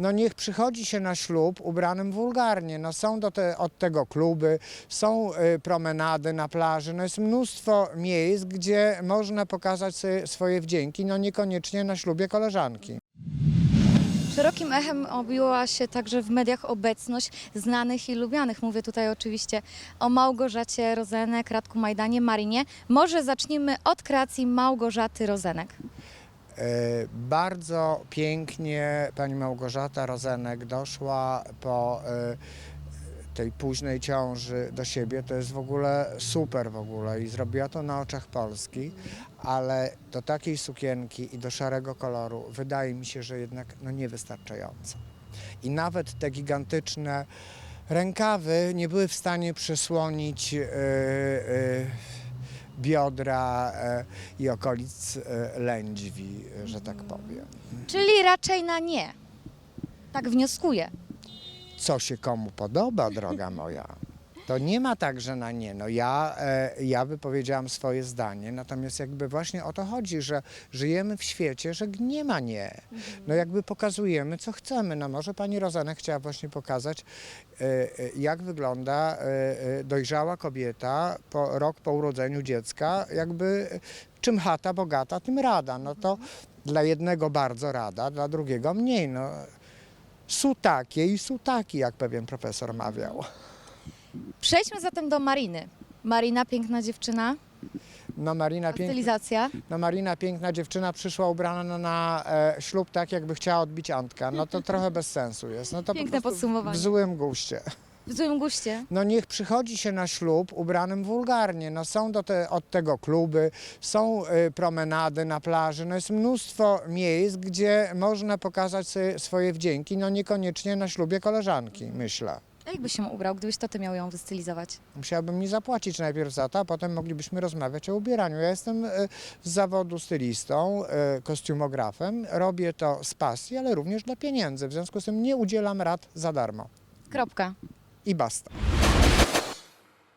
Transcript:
no niech przychodzi się na ślub ubranym wulgarnie. No są do te, od tego kluby, są y, promenady na plaży, no jest mnóstwo miejsc, gdzie można pokazać swoje wdzięki, no niekoniecznie na ślubie koleżanki. Szerokim echem obiła się także w mediach obecność znanych i lubianych. Mówię tutaj oczywiście o Małgorzacie Rozenek, Radku Majdanie, Marinie. Może zacznijmy od kreacji Małgorzaty Rozenek. E, Bardzo pięknie pani Małgorzata Rozenek doszła po e, tej późnej ciąży do siebie. To jest w ogóle super w ogóle i zrobiła to na oczach Polski, ale do takiej sukienki i do szarego koloru wydaje mi się, że jednak no niewystarczająco. I nawet te gigantyczne rękawy nie były w stanie przysłonić e, e, biodra e, i okolic e, lędźwi, że tak powiem. Czyli raczej na nie. Tak wnioskuję. Co się komu podoba, droga moja? To nie ma tak, że na nie. No ja, e, ja wypowiedziałam swoje zdanie, natomiast jakby właśnie o to chodzi, że żyjemy w świecie, że nie ma nie. No jakby pokazujemy, co chcemy. No może pani Rozanek chciała właśnie pokazać, e, e, jak wygląda dojrzała kobieta po, rok po urodzeniu dziecka, jakby czym chata bogata, tym rada. No to dla jednego bardzo rada, dla drugiego mniej. No. Su takie i taki, jak pewien profesor mawiał. Przejdźmy zatem do Mariny. Marina, piękna dziewczyna, No Marina, piękna, stylizacja. no Marina piękna dziewczyna przyszła ubrana na, na e, ślub tak, jakby chciała odbić Antka. No to trochę bez sensu jest. No to Piękne po prostu podsumowanie. W złym guście. W złym guście. No niech przychodzi się na ślub ubranym wulgarnie. No są do te, od tego kluby, są y, promenady na plaży, no jest mnóstwo miejsc, gdzie można pokazać sobie swoje wdzięki, no niekoniecznie na ślubie koleżanki, myślę. A jakby się ubrał, gdybyś to ty miał ją wystylizować? Musiałabym mi zapłacić najpierw za to, a potem moglibyśmy rozmawiać o ubieraniu. Ja jestem e, z zawodu stylistą, e, kostiumografem. Robię to z pasji, ale również dla pieniędzy. W związku z tym nie udzielam rad za darmo. Kropka. I basta.